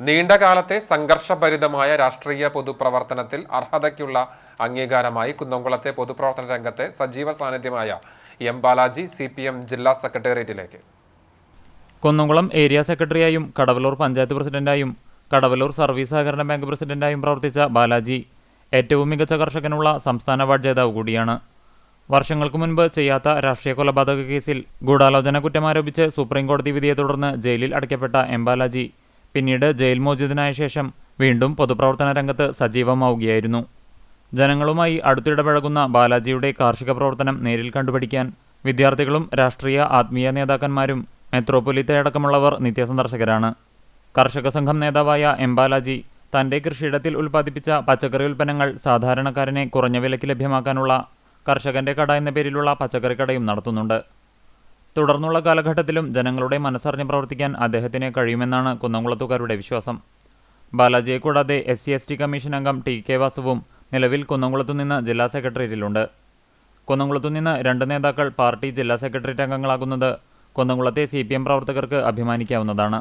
നീണ്ടകാലത്തെ സംഘർഷഭരിതമായ രാഷ്ട്രീയ പൊതുപ്രവർത്തനത്തിൽ അർഹതയ്ക്കുള്ള അംഗീകാരമായി കുന്നംകുളത്തെ പൊതുപ്രവർത്തന രംഗത്തെ സജീവ സാന്നിധ്യമായ എം ബാലാജി സി ജില്ലാ സെക്രട്ടേറിയറ്റിലേക്ക്. കുന്നംകുളം ഏരിയ സെക്രട്ടറിയായും കടവലൂർ പഞ്ചായത്ത് പ്രസിഡന്റായും കടവലൂർ സർവീസ് സഹകരണ ബാങ്ക് പ്രസിഡന്റായും പ്രവർത്തിച്ച ബാലാജി ഏറ്റവും മികച്ച കർഷകനുള്ള സംസ്ഥാന അവാർഡ് ജേതാവ് കൂടിയാണ്. വർഷങ്ങൾക്ക് മുൻപ് ചെയ്യാത്ത രാഷ്ട്രീയ കൊലപാതക കേസിൽ ഗൂഢാലോചന കുറ്റമാരോപിച്ച് സുപ്രീം കോടതി വിധിയെ തുടർന്ന് ജയിലിൽ അടയ്ക്കപ്പെട്ട എം ബാലാജി പിന്നീട് ജയിൽ മോചിതനായ ശേഷം വീണ്ടും പൊതുപ്രവർത്തന രംഗത്ത് സജീവമാവുകയായിരുന്നു. ജനങ്ങളുമായി അടുത്തിടപഴകുന്ന ബാലാജിയുടെ കാർഷിക പ്രവർത്തനം നേരിൽ കണ്ടുപിടിക്കാൻ വിദ്യാർത്ഥികളും രാഷ്ട്രീയ ആത്മീയ നേതാക്കന്മാരും മെത്രോപൊലിത്തയടക്കമുള്ളവർ നിത്യസന്ദർശകരാണ്. കർഷക സംഘം നേതാവായ എം ബാലാജി തന്റെ കൃഷിയിടത്തിൽ ഉൽപ്പാദിപ്പിച്ച പച്ചക്കറി ഉൽപ്പന്നങ്ങൾ സാധാരണക്കാരനെ കുറഞ്ഞ വിലയ്ക്ക് ലഭ്യമാക്കാനുള്ള കർഷകന്റെ കട എന്ന പേരിലുള്ള പച്ചക്കറി കടയും നടത്തുന്നുണ്ട്. തുടർന്നുള്ള കാലഘട്ടത്തിലും ജനങ്ങളുടെ മനസ്സറിഞ്ഞ് പ്രവർത്തിക്കാൻ അദ്ദേഹത്തിന് കഴിയുമെന്നാണ് കുന്നംകുളത്തുകാരുടെ വിശ്വാസം. ബാലാജിയെ കൂടാതെ S C S T commission അംഗം ടി കെ വാസുവും നിലവിൽ കുന്നംകുളത്തുനിന്ന് ജില്ലാ സെക്രട്ടേറിയറ്റിലുണ്ട്. കുന്നംകുളത്തുനിന്ന് രണ്ട് നേതാക്കൾ പാർട്ടി ജില്ലാ സെക്രട്ടേറിയറ്റ് അംഗങ്ങളാകുന്നത് കുന്നംകുളത്തെ സി പി എം പ്രവർത്തകർക്ക് അഭിമാനിക്കാവുന്നതാണ്.